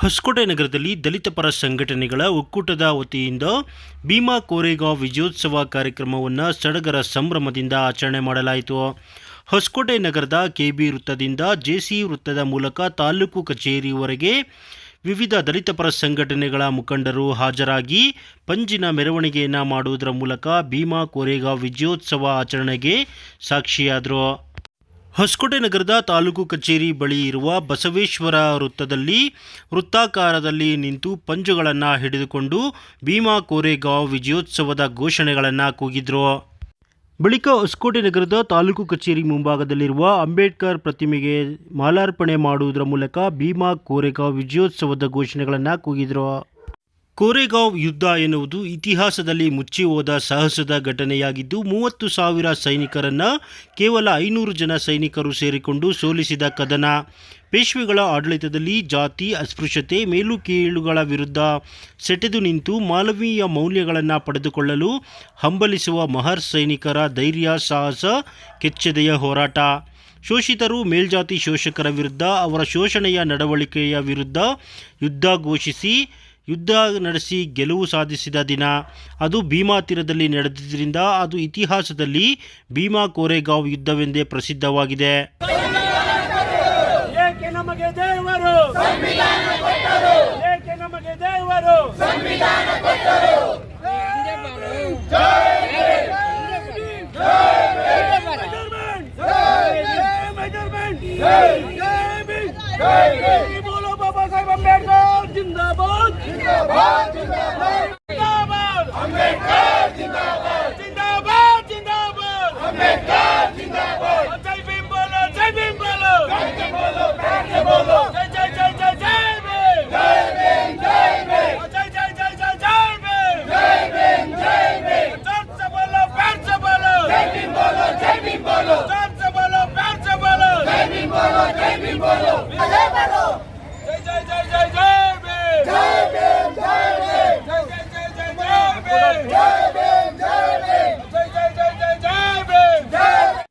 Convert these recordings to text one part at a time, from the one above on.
ಹೊಸಕೋಟೆ ನಗರದಲ್ಲಿ ದಲಿತ ಪರ ಸಂಘಟನೆಗಳ ಒಕ್ಕೂಟದ ವತಿಯಿಂದ ಭೀಮಾ ಕೋರೆಗಾಂವ್ ವಿಜಯೋತ್ಸವ ಕಾರ್ಯಕ್ರಮವನ್ನು ಸಡಗರ ಸಂಭ್ರಮದಿಂದ ಆಚರಣೆ ಮಾಡಲಾಯಿತು. ಹೊಸಕೋಟೆ ನಗರದ ಕೆಬಿ ವೃತ್ತದಿಂದ ಜೆಸಿ ವೃತ್ತದ ಮೂಲಕ ತಾಲೂಕು ಕಚೇರಿವರೆಗೆ ವಿವಿಧ ದಲಿತ ಪರ ಸಂಘಟನೆಗಳ ಮುಖಂಡರು ಹಾಜರಾಗಿ ಪಂಜಿನ ಮೆರವಣಿಗೆಯನ್ನು ಮಾಡುವುದರ ಮೂಲಕ ಭೀಮಾ ಕೋರೆಗಾಂವ್ ವಿಜಯೋತ್ಸವ ಆಚರಣೆಗೆ ಸಾಕ್ಷಿಯಾದರು. ಹೊಸಕೋಟೆ ನಗರದ ತಾಲೂಕು ಕಚೇರಿ ಬಳಿ ಇರುವ ಬಸವೇಶ್ವರ ವೃತ್ತದಲ್ಲಿ ವೃತ್ತಾಕಾರದಲ್ಲಿ ನಿಂತು ಪಂಜುಗಳನ್ನು ಹಿಡಿದುಕೊಂಡು ಭೀಮಾ ಕೋರೆಗಾಂವ್ ವಿಜಯೋತ್ಸವದ ಘೋಷಣೆಗಳನ್ನು ಕೂಗಿದ್ರು. ಬಳಿಕ ಹೊಸಕೋಟೆ ನಗರದ ತಾಲೂಕು ಕಚೇರಿ ಮುಂಭಾಗದಲ್ಲಿರುವ ಅಂಬೇಡ್ಕರ್ ಪ್ರತಿಮೆಗೆ ಮಾಲಾರ್ಪಣೆ ಮಾಡುವುದರ ಮೂಲಕ ಭೀಮಾ ಕೋರೆಗಾಂವ್ ವಿಜಯೋತ್ಸವದ ಘೋಷಣೆಗಳನ್ನು ಕೂಗಿದ್ರು. ಕೋರೆಗಾಂವ್ ಯುದ್ಧ ಎನ್ನುವುದು ಇತಿಹಾಸದಲ್ಲಿ ಮುಚ್ಚಿ ಹೋದ ಸಾಹಸದ ಘಟನೆಯಾಗಿದ್ದು, ಮೂವತ್ತು ಸಾವಿರ ಸೈನಿಕರನ್ನು ಕೇವಲ ಐನೂರು ಜನ ಸೈನಿಕರು ಸೇರಿಕೊಂಡು ಸೋಲಿಸಿದ ಕದನ. ಪೇಶ್ವೆಗಳ ಆಡಳಿತದಲ್ಲಿ ಜಾತಿ, ಅಸ್ಪೃಶ್ಯತೆ, ಮೇಲು ಕೀಳುಗಳ ವಿರುದ್ಧ ಸೆಟೆದು ನಿಂತು ಮಾನವೀಯ ಮೌಲ್ಯಗಳನ್ನು ಪಡೆದುಕೊಳ್ಳಲು ಹಂಬಲಿಸುವ ಮಹರ್ ಸೈನಿಕರ ಧೈರ್ಯ, ಸಾಹಸ, ಕೆಚ್ಚೆದೆಯ ಹೋರಾಟ. ಶೋಷಿತರು ಮೇಲ್ಜಾತಿ ಶೋಷಕರ ವಿರುದ್ಧ ಅವರ ಶೋಷಣೆಯ ನಡವಳಿಕೆಯ ವಿರುದ್ಧ ಯುದ್ಧ ಘೋಷಿಸಿ ಯುದ್ಧ ನಡೆಸಿ ಗೆಲುವು ಸಾಧಿಸಿದ ದಿನ. ಅದು ಭೀಮಾ ತೀರದಲ್ಲಿ ನಡೆದಿದ್ದರಿಂದ ಅದು ಇತಿಹಾಸದಲ್ಲಿ ಭೀಮಾ ಕೋರೆಗಾಂವ್ ಯುದ್ಧವೆಂದೇ ಪ್ರಸಿದ್ಧವಾಗಿದೆ. ಬಾಬಾ ಸಾಹೇಬ್ ದೇವರು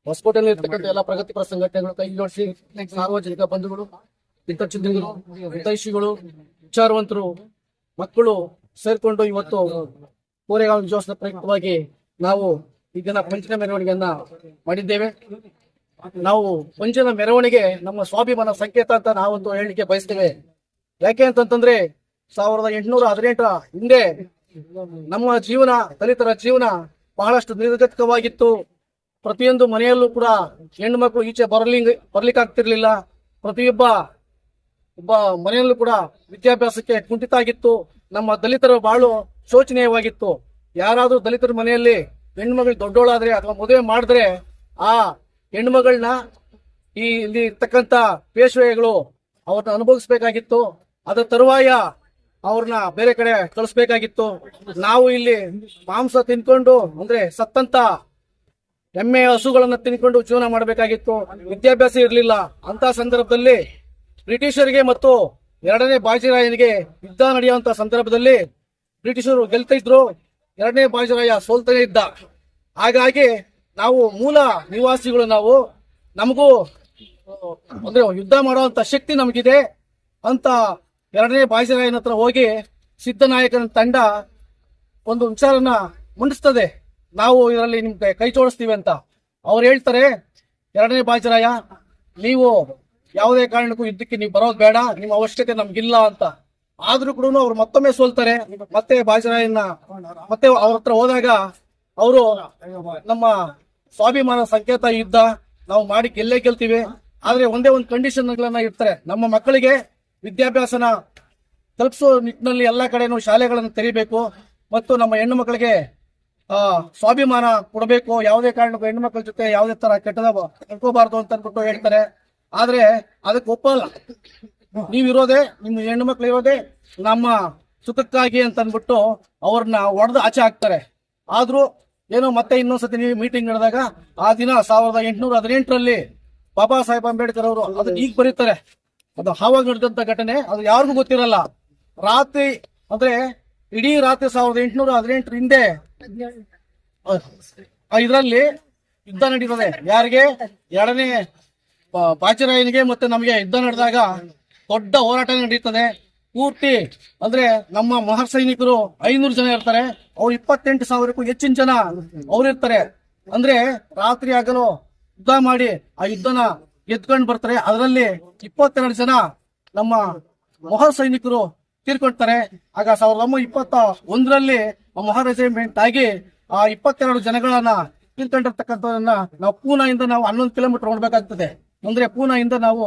ಹೊಸಕೋಟೆಯಲ್ಲಿ ಇರ್ತಕ್ಕಂಥ ಎಲ್ಲ ಪ್ರಗತಿಪರ ಸಂಘಟನೆಗಳು ಕೈ ಜೋಡಿಸಿ ಸಾರ್ವಜನಿಕ ಬಂಧುಗಳು ಹಿತಚಿಂತಕರು ಹಿತೈಷಿಗಳು ವಿಚಾರವಂತರು ಮಕ್ಕಳು ಸೇರ್ಕೊಂಡು ಇವತ್ತು ಕೋರೆಗಾಂವ್ ವಿಜಯೋತ್ಸವ ಪ್ರಯುಕ್ತವಾಗಿ ನಾವು ಈ ದಿನ ಪಂಚನ ಮೆರವಣಿಗೆಯನ್ನ ಮಾಡಿದ್ದೇವೆ. ನಾವು ಮುಂಚಿನ ಮೆರವಣಿಗೆ, ನಮ್ಮ ಸ್ವಾಭಿಮಾನ ಸಂಕೇತ ಅಂತ ನಾವೊಂದು ಹೇಳಲಿಕ್ಕೆ ಬಯಸ್ತೇವೆ. ಯಾಕೆ ಅಂತಂತಂದ್ರೆ, ಸಾವಿರದ ಎಂಟುನೂರ ಹದಿನೆಂಟರ ಹಿಂದೆ ನಮ್ಮ ಜೀವನ, ದಲಿತರ ಜೀವನ ಬಹಳಷ್ಟು ನಿರ್ಗತಿಕವಾಗಿತ್ತು. ಪ್ರತಿಯೊಂದು ಮನೆಯಲ್ಲೂ ಕೂಡ ಹೆಣ್ಣು ಮಕ್ಕಳು ಈಚೆ ಬರಲಿ ಬರ್ಲಿಕ್ಕಾಗ್ತಿರ್ಲಿಲ್ಲ. ಪ್ರತಿಯೊಬ್ಬ, ಒಬ್ಬ ಮನೆಯಲ್ಲೂ ಕೂಡ ವಿದ್ಯಾಭ್ಯಾಸಕ್ಕೆ ಕುಂಠಿತ ಆಗಿತ್ತು ನಮ್ಮ ದಲಿತರ ಬಾಳು ಶೋಚನೀಯವಾಗಿತ್ತು. ಯಾರಾದ್ರೂ ದಲಿತರ ಮನೆಯಲ್ಲಿ ಹೆಣ್ಮಗಳು ದೊಡ್ಡೋಳಾದ್ರೆ ಅಥವಾ ಮದುವೆ ಮಾಡಿದ್ರೆ ಆ ಹೆಣ್ಮಗಳನ್ನ ಈ ಇಲ್ಲಿ ಇರ್ತಕ್ಕಂಥ ಪೇಶ್ವೆಗಳು ಅವ್ರನ್ನ ಅನುಭವಿಸ್ಬೇಕಾಗಿತ್ತು. ಅದರ ತರುವಾಯ ಅವ್ರನ್ನ ಬೇರೆ ಕಡೆ ಕಳಿಸ್ಬೇಕಾಗಿತ್ತು. ನಾವು ಇಲ್ಲಿ ಮಾಂಸ ತಿನ್ಕೊಂಡು, ಅಂದ್ರೆ ಸತ್ತಂತ ಎಮ್ಮೆ ಹಸುಗಳನ್ನ ತಿನ್ಕೊಂಡು ಜೀವನ ಮಾಡಬೇಕಾಗಿತ್ತು. ವಿದ್ಯಾಭ್ಯಾಸ ಇರಲಿಲ್ಲ. ಅಂತ ಸಂದರ್ಭದಲ್ಲಿ ಬ್ರಿಟಿಷರಿಗೆ ಮತ್ತು ಎರಡನೇ ಬಾಜಿರಾಯನಿಗೆ ಯುದ್ಧ ನಡೆಯುವಂತ ಸಂದರ್ಭದಲ್ಲಿ ಬ್ರಿಟಿಷರು ಗೆಲ್ತಾ ಇದ್ರು. ಎರಡನೇ ಬಾಜಿರಾಯ ಸೋಲ್ತಾನೆ ಇದ್ದ. ಹಾಗಾಗಿ ನಾವು ಮೂಲ ನಿವಾಸಿಗಳು ನಾವು. ನಮಗೂ ಅಂದ್ರೆ ಯುದ್ಧ ಮಾಡುವಂತ ಶಕ್ತಿ ನಮಗಿದೆ ಅಂತ ಎರಡನೇ ಬಾಜಿರಾಯನ ಹತ್ರ ಹೋಗಿ ಸಿದ್ದನಾಯಕನ ತಂಡ ಒಂದು ವಿಚಾರನ ಮುಂಡಿಸ್ತದೆ. ನಾವು ಇದರಲ್ಲಿ ನಿಮ್ಗೆ ಕೈ ಜೋಡಿಸ್ತೀವಿ ಅಂತ. ಅವ್ರು ಹೇಳ್ತಾರೆ, ಎರಡನೇ ಬಾಜರಾಯ, ನೀವು ಯಾವುದೇ ಕಾರಣಕ್ಕೂ ಯುದ್ಧಕ್ಕೆ ನೀವು ಬರೋದು ಬೇಡ, ನಿಮ್ಮ ಅವಶ್ಯಕತೆ ನಮ್ಗಿಲ್ಲ ಅಂತ. ಆದ್ರೂ ಕೂಡ ಅವ್ರು ಮತ್ತೊಮ್ಮೆ ಸೋಲ್ತಾರೆ. ಮತ್ತೆ ಬಾಜರಾಯನ್ನ ಮತ್ತೆ ಅವ್ರ ಹತ್ರ ಹೋದಾಗ ಅವರು ನಮ್ಮ ಸ್ವಾಭಿಮಾನ ಸಂಕೇತ ಇದ್ದ ನಾವು ಮಾಡಿ ಗೆಲ್ಲೇ ಗೆಲ್ತೀವಿ. ಆದ್ರೆ ಒಂದೇ ಒಂದು ಕಂಡೀಷನ್ ಗಳನ್ನ ಇರ್ತಾರೆ ನಮ್ಮ ಮಕ್ಕಳಿಗೆ ವಿದ್ಯಾಭ್ಯಾಸನ ತಲುಪಿಸೋ ನಿಟ್ಟಿನಲ್ಲಿ ಎಲ್ಲ ಕಡೆನೂ ಶಾಲೆಗಳನ್ನು ತೆರಿಬೇಕು. ಮತ್ತು ನಮ್ಮ ಹೆಣ್ಣು ಮಕ್ಕಳಿಗೆ ಸ್ವಾಭಿಮಾನ ಕೊಡಬೇಕು. ಯಾವುದೇ ಕಾರಣಕ್ಕೂ ಹೆಣ್ಣು ಮಕ್ಕಳ ಜೊತೆ ಯಾವುದೇ ತರ ಕೆಟ್ಟದ ಕಟ್ಕೋಬಾರ್ದು ಅಂತ ಅನ್ಬಿಟ್ಟು ಹೇಳ್ತಾರೆ. ಆದ್ರೆ ಅದಕ್ಕೆ ಒಪ್ಪಲ್ಲ. ನೀವಿರೋದೇ, ನಿಮ್ಮ ಹೆಣ್ಣು ಮಕ್ಳು ಇರೋದೇ ನಮ್ಮ ಸುಖಕ್ಕಾಗಿ ಅಂತ ಅನ್ಬಿಟ್ಟು ಅವ್ರನ್ನ ಒಡೆದು ಆಚೆ ಹಾಕ್ತಾರೆ. ಆದ್ರೂ ಏನೋ ಮತ್ತೆ ಇನ್ನೊಂದ್ಸತಿ ಮೀಟಿಂಗ್ ನಡೆದಾಗ ಆ ದಿನ ಸಾವಿರದ ಎಂಟುನೂರ ಹದಿನೆಂಟರಲ್ಲಿ ಬಾಬಾ ಸಾಹೇಬ್ ಅಂಬೇಡ್ಕರ್ ಅವರು ಅದನ್ನ ಈಗ ಬರೀತಾರೆ. ಅದು ಆವಾಗ ನಡೆದಂತ ಘಟನೆ, ಅದು ಯಾರಿಗೂ ಗೊತ್ತಿರಲ್ಲ. ರಾತ್ರಿ ಅಂದ್ರೆ ಇಡೀ ರಾತ್ರಿ ಸಾವಿರದ ಎಂಟುನೂರ ಹದಿನೆಂಟರ ಹಿಂದೆ ಇದರಲ್ಲಿ ಯುದ್ಧ ನಡೀತದೆ. ಯಾರಿಗೆ? ಎರಡನೇ ಬಾಚಿರಾಯನಿಗೆ ಮತ್ತೆ ನಮಗೆ ಯುದ್ಧ ನಡೆದಾಗ ದೊಡ್ಡ ಹೋರಾಟ ನಡೀತದೆ. ಪೂರ್ತಿ ಅಂದ್ರೆ ನಮ್ಮ ಮಹಾ ಸೈನಿಕರು ಐನೂರು ಜನ ಇರ್ತಾರೆ. ಅವ್ರು ಇಪ್ಪತ್ತೆಂಟು ಸಾವಿರಕ್ಕೂ ಹೆಚ್ಚಿನ ಜನ ಅವ್ರು ಇರ್ತಾರೆ. ಅಂದ್ರೆ ರಾತ್ರಿ ಆಗಲು ಯುದ್ಧ ಮಾಡಿ ಆ ಯುದ್ಧನ ಗೆದ್ಕೊಂಡು ಬರ್ತಾರೆ. ಅದರಲ್ಲಿ ಇಪ್ಪತ್ತೆರಡು ಜನ ನಮ್ಮ ಮಹಾ ಸೈನಿಕರು ತೀರ್ಕೊಳ್ತಾರೆ. ಆಗ ಸಾವಿರದ ಒಂಬೈನೂರ ಇಪ್ಪತ್ತ ಒಂದರಲ್ಲಿ ಮಹಾರೆಜಿಮೆಂಟ್ ಆಗಿ ಆ ಇಪ್ಪತ್ತೆರಡು ಜನಗಳನ್ನ ತೀರ್ಕೊಂಡಿರ್ತಕ್ಕಂಥದನ್ನ ನಾವು ಪೂನಾಯಿಂದ ನಾವು ಹನ್ನೊಂದು ಕಿಲೋಮೀಟರ್ ನೋಡ್ಬೇಕಾಗ್ತದೆ ಅಂದ್ರೆ ಪೂನಾಯಿಂದ ನಾವು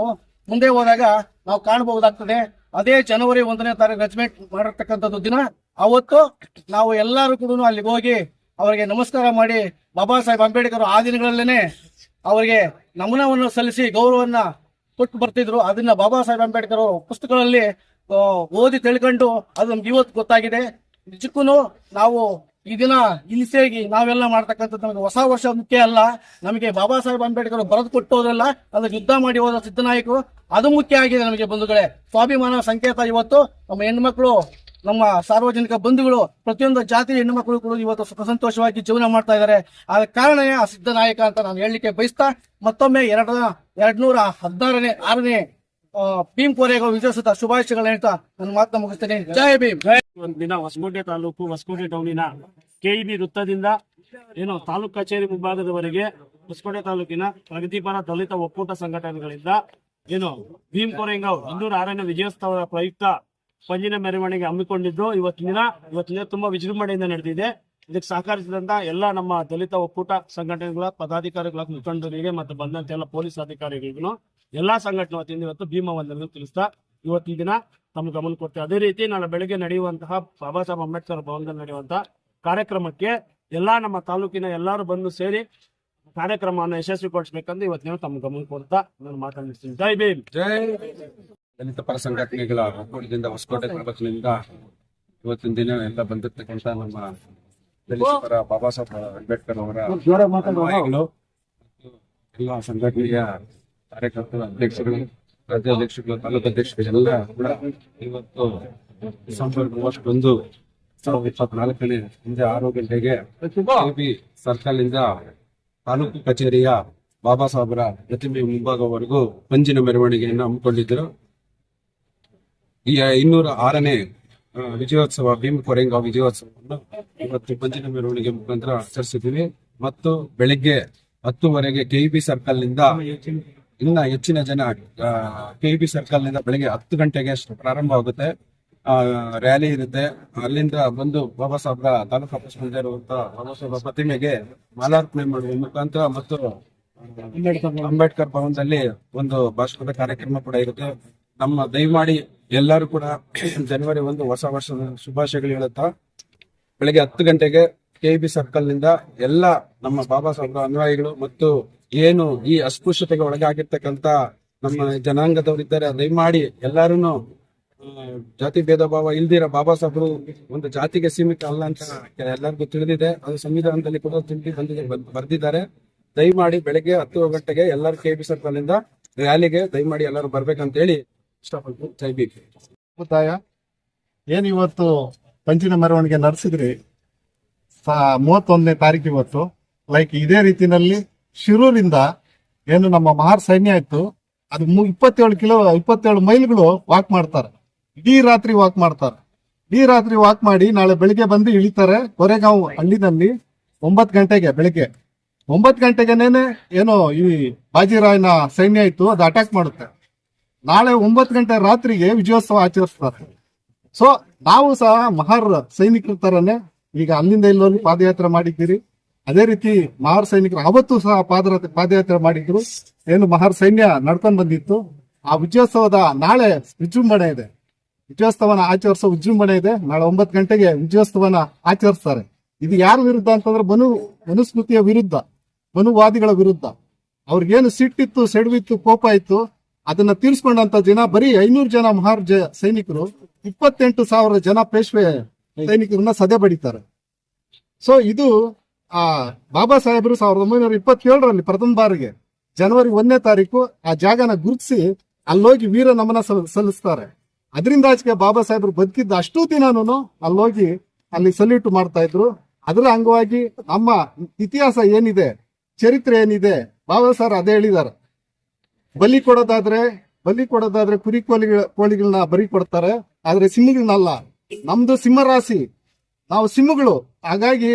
ಮುಂದೆ ಹೋದಾಗ ನಾವು ಕಾಣಬಹುದಾಗ್ತದೆ. ಅದೇ ಜನವರಿ ಒಂದನೇ ತಾರೀಕು ರೆಜಿಮೆಂಟ್ ಮಾಡಿರ್ತಕ್ಕಂಥದ್ದು ದಿನ. ಅವತ್ತು ನಾವು ಎಲ್ಲರೂ ಕೂಡ ಅಲ್ಲಿಗೆ ಹೋಗಿ ಅವರಿಗೆ ನಮಸ್ಕಾರ ಮಾಡಿ ಬಾಬಾ ಸಾಹೇಬ್ ಅಂಬೇಡ್ಕರ್ ಆ ದಿನಗಳಲ್ಲೇನೆ ಅವರಿಗೆ ನಮನವನ್ನು ಸಲ್ಲಿಸಿ ಗೌರವವನ್ನ ಕೊಟ್ಟು ಬರ್ತಿದ್ರು. ಅದನ್ನ ಬಾಬಾ ಸಾಹೇಬ್ ಅಂಬೇಡ್ಕರ್ ಅವರ ಪುಸ್ತಕಗಳಲ್ಲಿ ಓದಿ ತಿಳ್ಕೊಂಡು ಅದು ನಮ್ಗೆ ಇವತ್ತು ಗೊತ್ತಾಗಿದೆ. ನಿಜಕ್ಕೂ ನಾವು ಈ ದಿನ ಇಲ್ಲಿ ಸೇರಿ ನಾವೆಲ್ಲ ಮಾಡ್ತಕ್ಕಂಥದ್ದು ನಮಗೆ ಹೊಸ ವರ್ಷ ಮುಖ್ಯ ಅಲ್ಲ. ನಮಗೆ ಬಾಬಾ ಸಾಹೇಬ್ ಅಂಬೇಡ್ಕರ್ ಬರೆದು ಕೊಟ್ಟೋದಲ್ಲ ಅದಕ್ಕೆ ಯುದ್ಧ ಮಾಡಿ ಹೋದ ಸಿದ್ದನಾಯಕರು ಅದು ಮುಖ್ಯ ಆಗಿದೆ ನಮಗೆ ಬಂಧುಗಳೇ. ಸ್ವಾಭಿಮಾನ ಸಂಕೇತ ಇವತ್ತು, ನಮ್ಮ ಹೆಣ್ಮಕ್ಳು ನಮ್ಮ ಸಾರ್ವಜನಿಕ ಬಂಧುಗಳು, ಪ್ರತಿಯೊಂದು ಜಾತಿ ಹೆಣ್ಣು ಮಕ್ಕಳು ಕೂಡ ಇವತ್ತು ಸುಖ ಸಂತೋಷವಾಗಿ ಜೀವನ ಮಾಡ್ತಾ ಇದ್ದಾರೆ. ಆದ ಕಾರಣವೇ ಆ ಸಿದ್ದನಾಯಕ ಅಂತ ನಾನು ಹೇಳಲಿಕ್ಕೆ ಬಯಸ್ತಾ, ಮತ್ತೊಮ್ಮೆ ಎರಡ ಎರಡ್ನೂರ ಹದಿನಾರನೇ, ಆರನೇ ಭೀಮ್ ಕೋರೆಗ ವಿಜಯಿಸಿದ ಶುಭಾಶಯಗಳು ಹೇಳ್ತಾ ನನ್ನ ಮಾತನ್ನ ಮುಗಿಸ್ತೇನೆ. ಜಯ ಭೀಮ್. ದಿನ ಹೊಸಕೋಟೆ ತಾಲೂಕು, ಹೊಸಕೋಟೆ ಟೌನಿನ ಕೆಇಬಿ ವೃತ್ತದಿಂದ ಏನು ತಾಲೂಕ್ ಕಚೇರಿ ಮುಂಭಾಗದವರೆಗೆ ಹೊಸಕೋಟೆ ತಾಲೂಕಿನ ಪ್ರಗತಿಪರ ದಲಿತ ಒಕ್ಕೂಟ ಸಂಘಟನೆಗಳಿಂದ ಏನು ಭೀಮ್ ಕೊರೆಂಗಾವ್ ಇನ್ನೂರ ಆರನೇ ವಿಜಯೋತ್ಸವದ ಪ್ರಯುಕ್ತ ಪಂಜಿನ ಮೆರವಣಿಗೆ ಹಮ್ಮಿಕೊಂಡಿದ್ದು. ಇವತ್ತಿನ ಇವತ್ತಿನ ತುಂಬಾ ವಿಜೃಂಭಣೆಯಿಂದ ನಡೆದಿದೆ. ಇದಕ್ಕೆ ಸಹಕರಿಸಿದಂತ ಎಲ್ಲ ನಮ್ಮ ದಲಿತ ಒಕ್ಕೂಟ ಸಂಘಟನೆಗಳ ಪದಾಧಿಕಾರಿಗಳ ಮುಖಂಡರಿಗೆ ಮತ್ತು ಬಂದಂತ ಎಲ್ಲ ಪೊಲೀಸ್ ಅಧಿಕಾರಿಗಳಿಗೂ ಎಲ್ಲಾ ಸಂಘಟನೆ ವತಿಯಿಂದ ಇವತ್ತು ಭೀಮ ವಂದನೆ ತಿಳಿಸ್ತಾ ಇವತ್ತಿನ ದಿನ ತಮ್ಮ ಗಮನ ಕೊಡ್ತೇವೆ ಅದೇ ರೀತಿ ನಾಳೆ ಬೆಳಗ್ಗೆ ನಡೆಯುವಂತಹ ಬಾಬಾ ಸಾಹೇಬ್ ಅಂಬೇಡ್ಕರ್ ಭವನದಲ್ಲಿ ನಡೆಯುವಂತಹ ಕಾರ್ಯಕ್ರಮಕ್ಕೆ ಎಲ್ಲಾ ನಮ್ಮ ತಾಲೂಕಿನ ಎಲ್ಲರೂ ಬಂದು ಸೇರಿ ಕಾರ್ಯಕ್ರಮವನ್ನು ಯಶಸ್ವಿಗೊಳಿಸಬೇಕಂದ್ರೆ ಇವತ್ತಿನ ತಮ್ಮ ಗಮನ ಕೊಡ್ತಾ ನಾನು ಮಾತನಾಡಿಸ್ತೀನಿ ಜೈ ಭೀಮ್. ದಲಿತ ಪರ ಸಂಘಟನೆಗಳ ಒಕ್ಕೂಟದಿಂದ ಹೊಸಕೋಟೆ ತಾಲೂಕಿನಿಂದ ಇವತ್ತಿನ ದಿನ ಎಲ್ಲ ಬಂದಿರ್ತಕ್ಕಂಥ ನಮ್ಮ ಬಾಬಾ ಸಾಹೇಬ್ ಅಂಬೇಡ್ಕರ್ ಅವರ ಅನುಯಾಯಿಗಳು. ಎಲ್ಲ ಸಂಘಟನೆಯ ಕಾರ್ಯಕರ್ತರ ಅಧ್ಯಕ್ಷರು ತಾಲೂಕು ಅಧ್ಯಕ್ಷರು ಎಲ್ಲ ಕೂಡ ಇವತ್ತು ಡಿಸೆಂಬರ್ ಮೂವತ್ತೊಂದು ಸಾವಿರದ ಇಪ್ಪತ್ನಾಲ್ಕನೇ ಸಂಜೆ ಆರು ಗಂಟೆಗೆ ಸರ್ಕಲ್ ಇಂದ ತಾಲೂಕು ಕಚೇರಿಯ ಬಾಬಾ ಸಾಹೇಬರ ಪ್ರತಿಮೆ ಮುಂಭಾಗವರೆಗೂ ಪಂಜಿನ ಮೆರವಣಿಗೆಯನ್ನು ಹಮ್ಮಿಕೊಂಡಿದ್ದರು. ಈ ಇನ್ನೂರ ಆರನೇ ವಿಜಯೋತ್ಸವ ಭೀಮ್ ಕೊರೆಂಗ ವಿಜಯೋತ್ಸವವನ್ನು ಇವತ್ತು ಪಂಚಿನ ಮೆರವಣಿಗೆ ಮುಖಾಂತರ ಆಚರಿಸಿದ್ದೀವಿ. ಮತ್ತು ಬೆಳಿಗ್ಗೆ ಹತ್ತುವರೆಗೆ ಕೆಇಬಿ ಸರ್ಕಲ್ನಿಂದ ಇನ್ನ ಹೆಚ್ಚಿನ ಜನ ಕೆಇಬಿ ಸರ್ಕಲ್ನಿಂದ ಬೆಳಿಗ್ಗೆ ಹತ್ತು ಗಂಟೆಗೆ ಪ್ರಾರಂಭ ಆಗುತ್ತೆ. ಆ, ರ್ಯಾಲಿ ಇರುತ್ತೆ. ಅಲ್ಲಿಂದ ಬಂದು ಬಾಬಾ ಸಾಹೇಬ್ರ ತಾಲೂಕು ಆಫೀಸ್ ಮುಂದೆ ಬಾಬಾ ಸಾಹೇಬ್ರ ಪ್ರತಿಮೆಗೆ ಮಾಲಾರ್ಪಣೆ ಮಾಡುವ ಮುಖಾಂತರ ಮತ್ತು ಅಂಬೇಡ್ಕರ್ ಭವನದಲ್ಲಿ ಒಂದು ಭಾಷಣದ ಕಾರ್ಯಕ್ರಮ ಕೂಡ ಇರುತ್ತೆ. ನಮ್ಮ ದಯಮಾಡಿ ಎಲ್ಲರೂ ಕೂಡ ಜನವರಿ ಒಂದು ಹೊಸ ವರ್ಷದ ಶುಭಾಶಯಗಳು ಹೇಳುತ್ತಾ, ಬೆಳಿಗ್ಗೆ ಹತ್ತು ಗಂಟೆಗೆ ಕೆಬಿ ಸರ್ಕಲ್ನಿಂದ ಎಲ್ಲ ನಮ್ಮ ಬಾಬಾ ಸಾಹೇಬ್ರ ಅನುಯಾಯಿಗಳು ಮತ್ತು ಏನು ಈ ಅಸ್ಪೃಶ್ಯತೆಗೆ ಒಳಗಾಗಿರ್ತಕ್ಕಂತ ನಮ್ಮ ಜನಾಂಗದವರಿದ್ದಾರೆ ದಯಮಾಡಿ ಎಲ್ಲರೂ ಜಾತಿ ಭೇದ ಭಾವ ಇಲ್ದಿರ ಬಾಬಾ ಸಾಹೇಬ್ರು ಒಂದು ಜಾತಿಗೆ ಸೀಮಿತ ಅಲ್ಲ ಅಂತ ಎಲ್ಲರಿಗೂ ತಿಳಿದಿದೆ. ಅದು ಸಂವಿಧಾನದಲ್ಲಿ ಕೂಡ ತಿಳಿ ಬಂದಿದೆ ಬರೆದಿದ್ದಾರೆ. ದಯಮಾಡಿ ಬೆಳಗ್ಗೆ ಹತ್ತು ಗಂಟೆಗೆ ಎಲ್ಲರೂ ಕೆ ಬಿ ಸರ್ಕಲ್ನಿಂದ ರ್ಯಾಲಿಗೆ ದಯಮಾಡಿ ಎಲ್ಲರೂ ಬರ್ಬೇಕಂತ ಹೇಳಿ ಒತ್ತಾಯ ಏನ್ ಇವತ್ತು ಪಂಚಿನ ಮೆರವಣಿಗೆ ನಡೆಸಿದ್ರಿ? ಮೂವತ್ತೊಂದನೇ ತಾರೀಕು ಇವತ್ತು. ಲೈಕ್ ಇದೇ ರೀತಿನಲ್ಲಿ ಶಿರೂರಿಂದ ಏನು ನಮ್ಮ ಮಹಾರ್ ಸೈನ್ಯ ಇತ್ತು, ಅದು ಇಪ್ಪತ್ತೇಳು ಕಿಲೋ, ಇಪ್ಪತ್ತೇಳು ಮೈಲ್ಗಳು ವಾಕ್ ಮಾಡ್ತಾರೆ. ಇಡೀ ರಾತ್ರಿ ವಾಕ್ ಮಾಡ್ತಾರೆ. ಇಡೀ ರಾತ್ರಿ ವಾಕ್ ಮಾಡಿ ನಾಳೆ ಬೆಳಿಗ್ಗೆ ಬಂದು ಇಳಿತಾರೆ ಕೊರೆಗಾಂವ್ ಹಳ್ಳಿನಲ್ಲಿ ಒಂಬತ್ತು ಗಂಟೆಗೆ, ಬೆಳಿಗ್ಗೆ. ಒಂಬತ್ತು ಗಂಟೆಗೆನೇನೆ ಏನೋ ಈ ಬಾಜಿರಾಯ್ನ ಸೈನ್ಯ ಇತ್ತು, ಅದು ಅಟ್ಯಾಕ್ ಮಾಡುತ್ತೆ. ನಾಳೆ ಒಂಬತ್ತು ಗಂಟೆ ರಾತ್ರಿಗೆ ವಿಜಯೋತ್ಸವ ಆಚರಿಸ್ತಾರೆ. ಸೊ ನಾವು ಸಹ ಮಹಾರ್ ಸೈನಿಕರ ತರನೇ ಈಗ ಅಲ್ಲಿಂದ ಇಲ್ಲೋಗಿ ಪಾದಯಾತ್ರೆ ಮಾಡಿದ್ದೀರಿ. ಅದೇ ರೀತಿ ಮಹಾರ್ ಸೈನಿಕರು ಅವತ್ತು ಸಹ ಪಾದ ಪಾದಯಾತ್ರೆ ಮಾಡಿದ್ರು. ಏನು ಮಹಾರ್ ಸೈನ್ಯ ನಡ್ಕೊಂಡ್ ಬಂದಿತ್ತು. ಆ ವಿಜಯೋತ್ಸವದ ನಾಳೆ ವಿಜೃಂಭಣೆ ಇದೆ. ವಿಜಯೋತ್ಸವನ ಆಚರಿಸೋ ವಿಜೃಂಭಣೆ ಇದೆ. ನಾಳೆ ಒಂಬತ್ತು ಗಂಟೆಗೆ ವಿಜಯೋತ್ಸವನ ಆಚರಿಸ್ತಾರೆ. ಇದು ಯಾರ ವಿರುದ್ಧ ಅಂತಂದ್ರೆ ಮನು ಮನುಸ್ಮೃತಿಯ ವಿರುದ್ಧ, ಮನುವಾದಿಗಳ ವಿರುದ್ಧ. ಅವ್ರಿಗೇನು ಸಿಟ್ಟಿತ್ತು, ಸೆಡವಿತ್ತು, ಕೋಪ ಇತ್ತು ಅದನ್ನ ತೀರ್ಸ್ಕೊಂಡಂತ ಜನ, ಬರೀ ಐನೂರು ಜನ ಮಹಾರ್ ಸೈನಿಕರು, ಇಪ್ಪತ್ತೆಂಟು ಸಾವಿರ ಜನ ಪೇಶ್ವೆ ಸೈನಿಕರನ್ನ ಸದೆ ಬಡಿತಾರೆ. ಸೊ ಇದು, ಆ, ಬಾಬಾ ಸಾಹೇಬರು ಸಾವಿರದ ಒಂಬೈನೂರ ಇಪ್ಪತ್ತೇಳರಲ್ಲಿ ಪ್ರಥಮ ಬಾರಿಗೆ ಜನವರಿ ಒಂದನೇ ತಾರೀಕು ಆ ಜಾಗನ ಗುರುತಿಸಿ ಅಲ್ಲೋಗಿ ವೀರ ನಮನ ಸಲ್- ಸಲ್ಲಿಸ್ತಾರೆ. ಅದರಿಂದ ಆಚೆಗೆ ಬಾಬಾ ಸಾಹೇಬರು ಬದುಕಿದ್ದ ಅಷ್ಟು ದಿನಾನು ಅಲ್ಲೋಗಿ ಅಲ್ಲಿ ಸಲ್ಯೂಟ್ ಮಾಡ್ತಾ ಇದ್ರು. ಅದರ ಅಂಗವಾಗಿ ನಮ್ಮ ಇತಿಹಾಸ ಏನಿದೆ, ಚರಿತ್ರೆ ಏನಿದೆ, ಬಾಬಾ ಸರ್ ಅದೇ ಹೇಳಿದ್ದಾರೆ. ಬಲಿ ಕೊಡೋದಾದ್ರೆ ಬಲಿ ಕೊಡೋದಾದ್ರೆ ಕುರಿ ಕೋಳಿಗಳ ಕೋಳಿಗಳನ್ನ ಬಲಿ ಕೊಡ್ತಾರೆ ಆದ್ರೆ ಸಿಂಹಗಳನ್ನಲ್ಲ ನಮ್ದು ಸಿಂಹ ರಾಶಿ ನಾವು ಸಿಂಹಗಳು. ಹಾಗಾಗಿ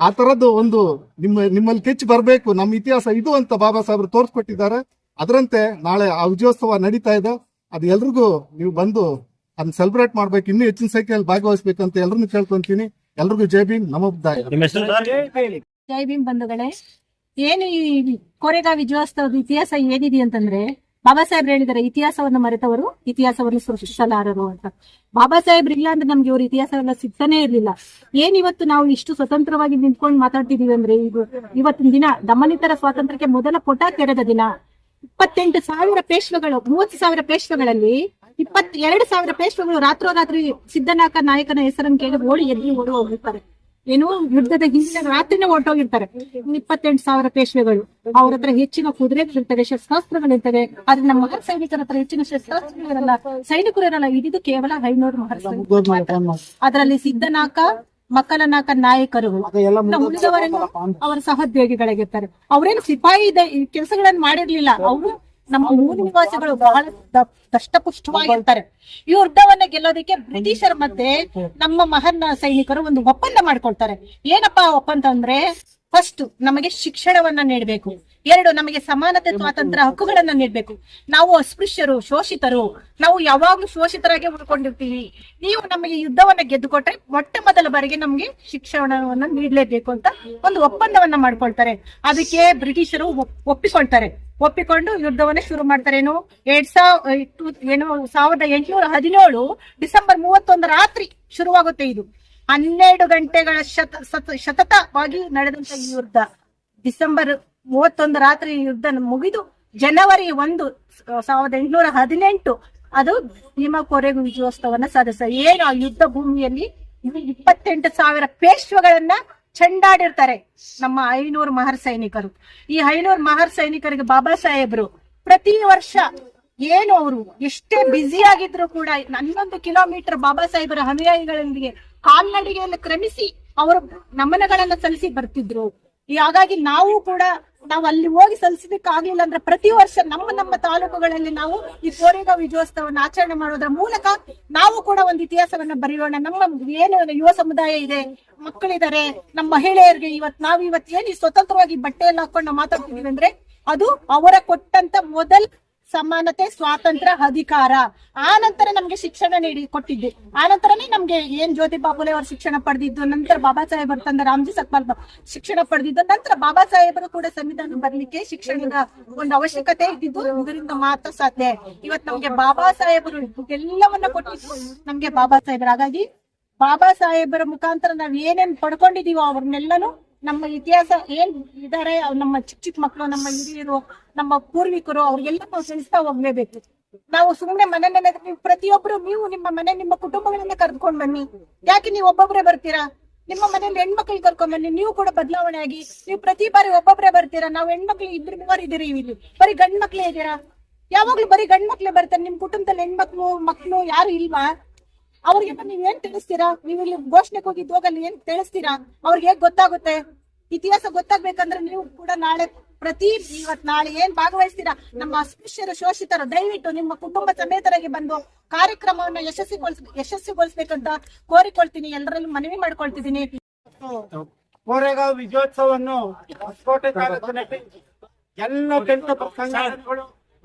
ಆ ತರದ್ದು ಒಂದು ನಿಮ್ಮ ನಿಮ್ಮಲ್ಲಿ ಕೆಚ್ಚು ಬರಬೇಕು. ನಮ್ಮ ಇತಿಹಾಸ ಇದು ಅಂತ ಬಾಬಾ ಸಾಹೇಬ್ರು ತೋರಿಸ್ಕೊಟ್ಟಿದ್ದಾರೆ. ಅದರಂತೆ ನಾಳೆ ಆ ವಿಜಯೋತ್ಸವ ನಡೀತಾ ಇದೆ. ಅದು ಎಲ್ರಿಗೂ ನೀವು ಬಂದು ಅದನ್ನ ಸೆಲೆಬ್ರೇಟ್ ಮಾಡ್ಬೇಕು. ಇನ್ನೂ ಹೆಚ್ಚಿನ ಸಂಖ್ಯೆಯಲ್ಲಿ ಭಾಗವಹಿಸ್ಬೇಕು ಅಂತ ಎಲ್ರನ್ನೂ ಕೇಳ್ಕೊಂತೀನಿ. ಎಲ್ರಿಗೂ ಜೈ ಭೀಮ್. ನಮ್ಮ ಬುದ್ಧಾಯ ನಿಮ್ಮ ಹೆಸರು ಜೈ ಭೀಮ್ ಬಂಧುಗಳೇ. ಏನು ಈ ಕೋರೆಗಾಂವ್ ವಿಜಯೋತ್ಸವದ ಇತಿಹಾಸ ಏನಿದೆ ಅಂತಂದ್ರೆ ಬಾಬಾ ಸಾಹೇಬ್ರು ಹೇಳಿದಾರೆ ಇತಿಹಾಸವನ್ನು ಮರೆತವರು ಇತಿಹಾಸವನ್ನು ಸೃಷ್ಟಿಸಲಾರರು ಅಂತ. ಬಾಬಾ ಸಾಹೇಬ್ರು ಇಲ್ಲ ಅಂದ್ರೆ ನಮ್ಗೆ ಇವ್ರ ಇತಿಹಾಸ ಎಲ್ಲ ಸಿಗ್ತಾನೆ ಇರ್ಲಿಲ್ಲ. ಏನ್ ಇವತ್ತು ನಾವು ಇಷ್ಟು ಸ್ವತಂತ್ರವಾಗಿ ನಿಂತ್ಕೊಂಡು ಮಾತಾಡ್ತಿದೀವಿ ಅಂದ್ರೆ ಈಗ ಇವತ್ತಿನ ದಿನ ದಮನಿತರ ಸ್ವಾತಂತ್ರ್ಯಕ್ಕೆ ಮೊದಲ ಪುಟ ತೆರೆದ ದಿನ. ಇಪ್ಪತ್ತೆಂಟು ಸಾವಿರ ಪೇಶ್ವಗಳು, ಮೂವತ್ತು ಸಾವಿರ ಪೇಶ್ವಗಳಲ್ಲಿ ಇಪ್ಪತ್ತೆರಡು ಸಾವಿರ ಪೇಶ್ವಗಳು ರಾತ್ರೋರಾತ್ರಿ ಸಿದ್ದನಾಕ ನಾಯಕನ ಹೆಸರನ್ನು ಕೇಳಿ ಓಡಿ ಎದ್ದು ಓಡಿ ಹೋಗಿರ್ತಾರೆ ಏನು ಯುದ್ಧದ ಹಿಂದಿನ ರಾತ್ರಿನೇ ಹೊರಟೋಗಿರ್ತಾರೆ. ಇಪ್ಪತ್ತೆಂಟು ಸಾವಿರ ಪೇಶ್ವೆಗಳು. ಅವ್ರ ಹತ್ರ ಹೆಚ್ಚಿನ ಕುದುರೆಗಳಿರ್ತವೆ ಶಸ್ತ್ರಾಸ್ತ್ರಗಳಿರ್ತವೆ. ಆದ್ರೆ ನಮ್ಮ ಮಹರ್ ಸೈನಿಕರ ಹತ್ರ ಹೆಚ್ಚಿನ ಶಸ್ತ್ರಾಸ್ತ್ರಗಳಿರಲ್ಲ ಸೈನಿಕರು ಇರಲ್ಲ ಇದಿದ್ದು ಕೇವಲ ಐನೂರು ಮಹರ್. ಅದರಲ್ಲಿ ಸಿದ್ದನಾಕ ಮಕ್ಕಳನಾಕ ನಾಯಕರು. ಇನ್ನು ಉಳಿದವರೆಲ್ಲ ಅವರ ಸಹೋದ್ಯೋಗಿಗಳಾಗಿರ್ತಾರೆ ಅವ್ರೇನು ಸಿಪಾಯಿ ಕೆಲಸಗಳನ್ನ ಮಾಡಿರ್ಲಿಲ್ಲ. ಅವರು ನಮ್ಮ ಮೂಲ ನಿವಾಸಿಗಳು ಬಹಳ ದಷ್ಟಪುಷ್ಟವಾಗಿರ್ತಾರೆ. ಈ ಯುದ್ಧವನ್ನ ಗೆಲ್ಲೋದಕ್ಕೆ ಬ್ರಿಟಿಷರ ಮಧ್ಯೆ ನಮ್ಮ ಮಹಾನ್ ಸೈನಿಕರು ಒಂದು ಒಪ್ಪಂದ ಮಾಡ್ಕೊಳ್ತಾರೆ. ಏನಪ್ಪಾ ಒಪ್ಪಂದ ಅಂದ್ರೆ ಫಸ್ಟ್ ನಮಗೆ ಶಿಕ್ಷಣವನ್ನ ನೀಡಬೇಕು. ಎರಡು, ನಮಗೆ ಸಮಾನತೆ, ಸ್ವಾತಂತ್ರ್ಯ ಹಕ್ಕುಗಳನ್ನ ನೀಡಬೇಕು. ನಾವು ಅಸ್ಪೃಶ್ಯರು, ಶೋಷಿತರು, ನಾವು ಯಾವಾಗ್ಲೂ ಶೋಷಿತರಾಗಿ ಉಳ್ಕೊಂಡಿರ್ತೀವಿ. ನೀವು ನಮಗೆ ಯುದ್ಧವನ್ನ ಗೆದ್ದುಕೊಟ್ರೆ ಮೊಟ್ಟ ಮೊದಲ ಬಾರಿಗೆ ನಮ್ಗೆ ಶಿಕ್ಷಣವನ್ನ ನೀಡಲೇಬೇಕು ಅಂತ ಒಂದು ಒಪ್ಪಂದವನ್ನ ಮಾಡ್ಕೊಳ್ತಾರೆ. ಅದಕ್ಕೆ ಬ್ರಿಟಿಷರು ಒಪ್- ಒಪ್ಪಿಕೊಳ್ತಾರೆ. ಒಪ್ಪಿಕೊಂಡು ಯುದ್ಧವನ್ನ ಶುರು ಮಾಡ್ತಾರೆ ಏನು ಎರಡ್ ಸಾವಿರ ಏನು, ಸಾವಿರದ ಎಂಟುನೂರ ಹದಿನೇಳು ಡಿಸೆಂಬರ್ ಮೂವತ್ತೊಂದು ರಾತ್ರಿ ಶುರುವಾಗುತ್ತೆ ಇದು. ಹನ್ನೆರಡು ಗಂಟೆಗಳ ಶತ ಸತ ಸತತವಾಗಿ ನಡೆದಂತ ಈ ಯುದ್ಧ. ಡಿಸೆಂಬರ್ ಮೂವತ್ತೊಂದು ರಾತ್ರಿ ಯುದ್ಧ ಮುಗಿದು ಜನವರಿ ಒಂದು, ಸಾವಿರದ ಎಂಟುನೂರ ಹದಿನೆಂಟು, ಅದು ಭೀಮಾ ಕೊರೆಗು ವಿಜಯೋತ್ಸವನ ಸದಸ್ಯ. ಏನು ಆ ಯುದ್ಧ ಭೂಮಿಯಲ್ಲಿ? ಇಪ್ಪತ್ತೆಂಟು ಸಾವಿರ ಪೇಶ್ವಗಳನ್ನ ಚೆಂಡಾಡಿರ್ತಾರೆ ನಮ್ಮ ಐನೂರು ಮಹರ್ ಸೈನಿಕರು. ಈ ಐನೂರು ಮಹರ್ ಸೈನಿಕರಿಗೆ ಬಾಬಾ ಸಾಹೇಬ್ರು, ಪ್ರತಿ ವರ್ಷ ಏನು ಅವರು ಎಷ್ಟೇ ಬ್ಯುಸಿ ಆಗಿದ್ರು ಕೂಡ ಹನ್ನೊಂದು ಕಿಲೋಮೀಟರ್ ಬಾಬಾ ಸಾಹೇಬರ ಅನುಯಾಯಿಗಳೊಂದಿಗೆ ಕಾಲ್ನಡಿಗೆಯನ್ನು ಕ್ರಮಿಸಿ ಅವರು ನಮನಗಳನ್ನ ಸಲ್ಲಿಸಿ ಬರ್ತಿದ್ರು. ಹಾಗಾಗಿ ನಾವು ಕೂಡ ನಾವು ಅಲ್ಲಿ ಹೋಗಿ ಸಲ್ಲಿಸಲಿಕ್ಕಾಗ್ಲಿಲ್ಲ ಅಂದ್ರೆ ಪ್ರತಿ ವರ್ಷ ನಮ್ಮ ನಮ್ಮ ತಾಲೂಕುಗಳಲ್ಲಿ ನಾವು ಈ ಕೋರೆಗಾಂವ್ ವಿಜಯೋತ್ಸವವನ್ನು ಆಚರಣೆ ಮಾಡೋದ್ರ ಮೂಲಕ ನಾವು ಕೂಡ ಒಂದು ಇತಿಹಾಸವನ್ನ ಬರೆಯೋಣ. ನಮ್ಮ ಏನು ಯುವ ಸಮುದಾಯ ಇದೆ ಮಕ್ಕಳಿದ್ದಾರೆ ನಮ್ಮ ಮಹಿಳೆಯರಿಗೆ ಇವತ್ ನಾವು ಇವತ್ತು ಏನು ಸ್ವತಂತ್ರವಾಗಿ ಬಟ್ಟೆಯನ್ನು ಹಾಕೊಂಡು ಮಾತಾಡ್ತಿದೀವಿ ಅಂದ್ರೆ ಅದು ಅವರ ಕೊಟ್ಟಂತ ಮೊದಲ ಸಮಾನತೆ, ಸ್ವಾತಂತ್ರ್ಯ, ಅಧಿಕಾರ. ಆ ನಂತರ ನಮ್ಗೆ ಶಿಕ್ಷಣ ನೀಡಿ ಕೊಟ್ಟಿದ್ದೆ. ಆ ನಂತರನೇ ನಮ್ಗೆ ಏನ್ ಜ್ಯೋತಿ ಬಾಬುಲೆ ಅವರು ಶಿಕ್ಷಣ ಪಡೆದಿದ್ದು, ನಂತರ ಬಾಬಾ ಸಾಹೇಬರು ತಂದ ರಾಮ್ಜಿ ಸಕ್ಪಾಲ್ ಶಿಕ್ಷಣ ಪಡೆದಿದ್ದು, ನಂತರ ಬಾಬಾ ಸಾಹೇಬರು ಕೂಡ ಸಂವಿಧಾನ ಬರ್ಲಿಕ್ಕೆ ಶಿಕ್ಷಣದ ಒಂದು ಅವಶ್ಯಕತೆ ಇದ್ದಿದ್ದು ಇದರಿಂದ ಮಾತ್ರ ಸಾಧ್ಯ. ಇವತ್ ನಮ್ಗೆ ಬಾಬಾ ಸಾಹೇಬರು ಎಲ್ಲವನ್ನ ಕೊಟ್ಟಿದ್ದು ನಮ್ಗೆ ಬಾಬಾ ಸಾಹೇಬರು. ಹಾಗಾಗಿ ಬಾಬಾ ಸಾಹೇಬರ ಮುಖಾಂತರ ನಾವ್ ಏನೇನ್ ಪಡ್ಕೊಂಡಿದೀವೋ ಅವ್ರನ್ನೆಲ್ಲನೂ ನಮ್ಮ ಇತಿಹಾಸ ಏನ್ ಇದಾರೆ ನಮ್ಮ ಚಿಕ್ಕ ಚಿಕ್ಕ ಮಕ್ಕಳು ನಮ್ಮ ಹಿರಿಯರು, ನಮ್ಮ ಪೂರ್ವಿಕರು ಅವ್ರಿಗೆಲ್ಲ ನಾವು ತಿಳಿಸ್ತಾ ಹೋಗ್ಲೇಬೇಕು. ನಾವು ಸುಮ್ನೆ ಮನೆ ನೀವು ಪ್ರತಿಯೊಬ್ರು ನೀವು ನಿಮ್ಮ ಮನೆ, ನಿಮ್ಮ ಕುಟುಂಬಗಳನ್ನ ಕರ್ಕೊಂಡ್ ಬನ್ನಿ. ಯಾಕೆ ನೀವು ಒಬ್ಬೊಬ್ರೆ ಬರ್ತೀರಾ? ನಿಮ್ಮ ಮನೇಲಿ ಹೆಣ್ಮಕ್ಳು ಕರ್ಕೊಂಡ್ ಬನ್ನಿ. ನೀವು ಕೂಡ ಬದಲಾವಣೆ ಆಗಿ, ನೀವು ಪ್ರತಿ ಬಾರಿ ಒಬ್ಬೊಬ್ರೆ ಬರ್ತೀರಾ? ನಾವು ಹೆಣ್ಮಕ್ಳು ಇಬ್ರು ಮೂವರು ಇದೀರಿ ಇಲ್ಲಿ. ಬರೀ ಗಂಡ್ ಮಕ್ಳೇ ಇದ್ದೀರಾ? ಯಾವಾಗ್ಲೂ ಬರೀ ಗಂಡ್ ಮಕ್ಳೇ ಬರ್ತಾರೆ. ನಿಮ್ ಕುಟುಂಬದಲ್ಲಿ ಹೆಣ್ಮಕ್ಳು, ಮಕ್ಳು ಯಾರು ಇಲ್ವಾ? ಅವ್ರಿಗೆ ನೀವ್ ಏನ್ ತಿಳಿಸ್ತೀರಾ? ನೀವು ಇಲ್ಲಿ ಘೋಷಣೆಗೆ ಹೋಗಿದ್ದು ಹೋಗಲ್ಲಿ ಏನ್ ತಿಳಿಸ್ತೀರಾ? ಅವ್ರಿಗೆ ಹೇಗ್ ಗೊತ್ತಾಗುತ್ತೆ? ಇತಿಹಾಸ ಗೊತ್ತಾಗ್ಬೇಕಂದ್ರೆ ನೀವು ಕೂಡ ನಾಳೆ ಪ್ರತಿ ಇವತ್ ನಾಳೆ ಏನ್ ಭಾಗವಹಿಸ್ತೀರಾ? ನಮ್ಮ ಅಸ್ಪೃಶ್ಯರು, ಶೋಷಿತರು, ದಯವಿಟ್ಟು ನಿಮ್ಮ ಕುಟುಂಬ ಸಮೇತರಾಗಿ ಬಂದು ಕಾರ್ಯಕ್ರಮವನ್ನು ಯಶಸ್ವಿಗೊಳಿಸ್, ಯಶಸ್ವಿಗೊಳಿಸ್ಬೇಕಂತ ಕೋರಿಕೊಳ್ತೀನಿ. ಎಲ್ಲರಲ್ಲೂ ಮನವಿ ಮಾಡ್ಕೊಳ್ತಿದ್ದೀನಿ. ಕೋರೆಗಾಂವ್ ವಿಜಯೋತ್ಸವವನ್ನು ಎಲ್ಲ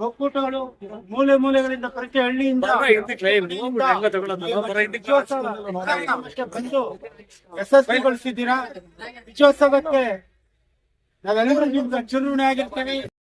ಒಕ್ಕೂಟಗಳು ಮೂಲೆ ಮೂಲೆಗಳಿಂದ ಪ್ರತಿ ಹಳ್ಳಿಯಿಂದ ಬಂದು ಯಶಸ್ವಿಗೊಳಿಸಿದ್ದೀರಾ ವಿಜಯೋತ್ಸವಕ್ಕೆ ನಾವೆಲ್ಲರೂ ನಿಮ್ಗೆ ಚುನಾವಣೆ ಆಗಿರ್ತೇವೆ.